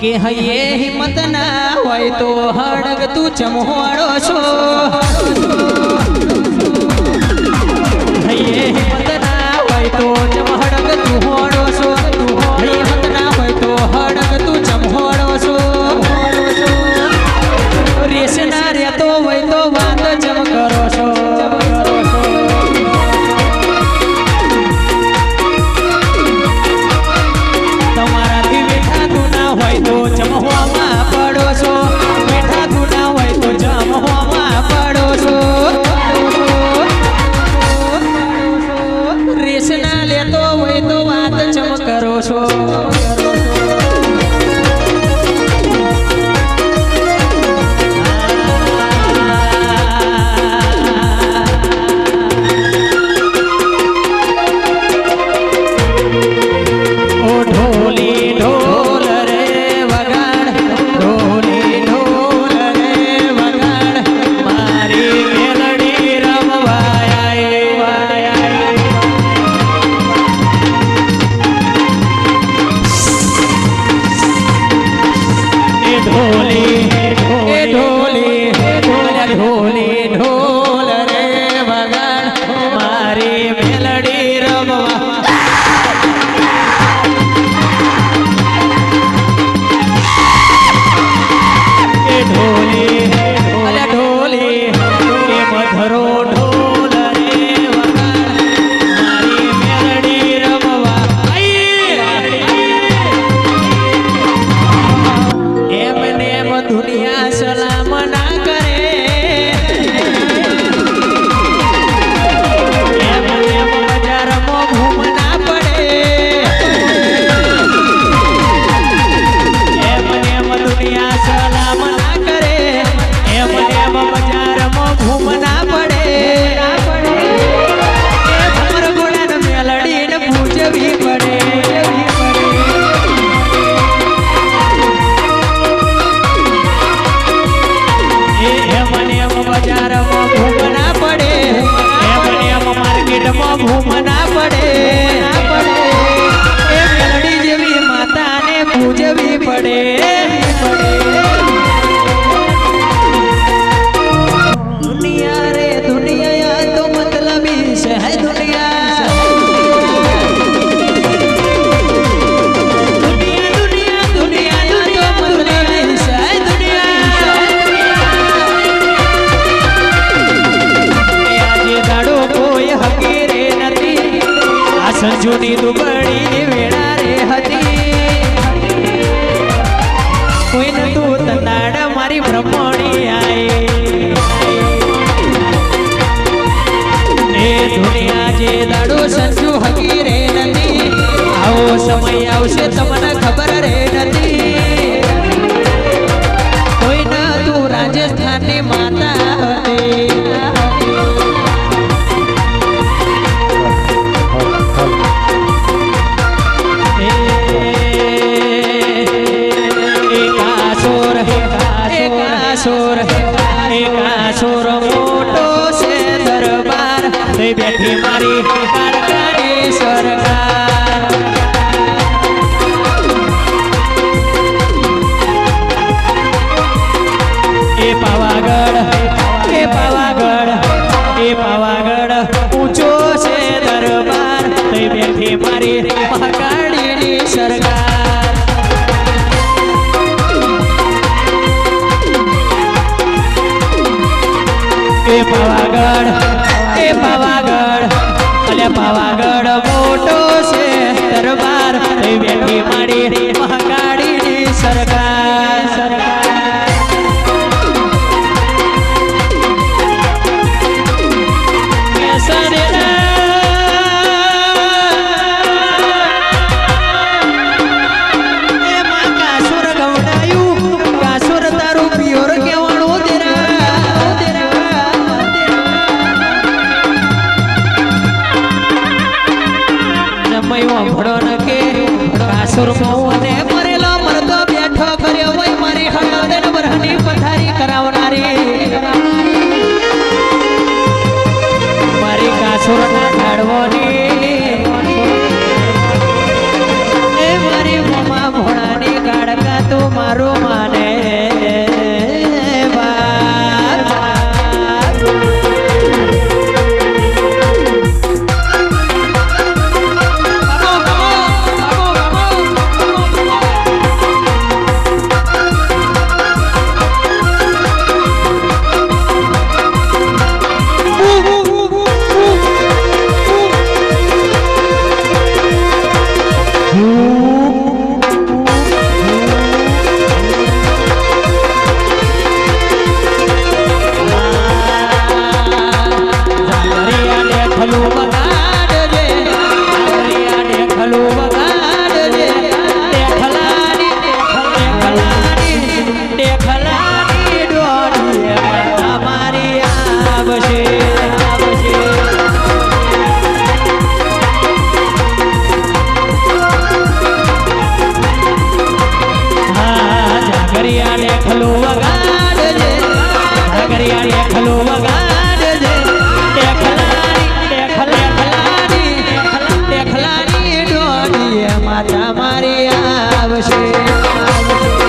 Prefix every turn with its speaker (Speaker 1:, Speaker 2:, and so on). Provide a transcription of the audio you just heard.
Speaker 1: કે હૈયે હિંમત ના હોય તો હડગ તું ચમહોડો છો. છો. વેચવી પડે દુનિયા રે દુનિયા તો મતલબી છે હે દુનિયા દુબળી વેળા રે હતી આજે દાડો સંજુ હકી રે નથી. આવો સમય આવશે તમને ખબર રે નથી. કોઈ ના તું રાજસ્થાને માં મારી પકડીની સરકાર. એ પાવાગઢ મોટો છે દરબાર. બેઠી ન કે કાસુર મોને મરેલો મરદો બેઠો કર્યો હોય મારી હળદન બરહની પથારી કરાવનારી. મારી કાસુર રેખલો વગા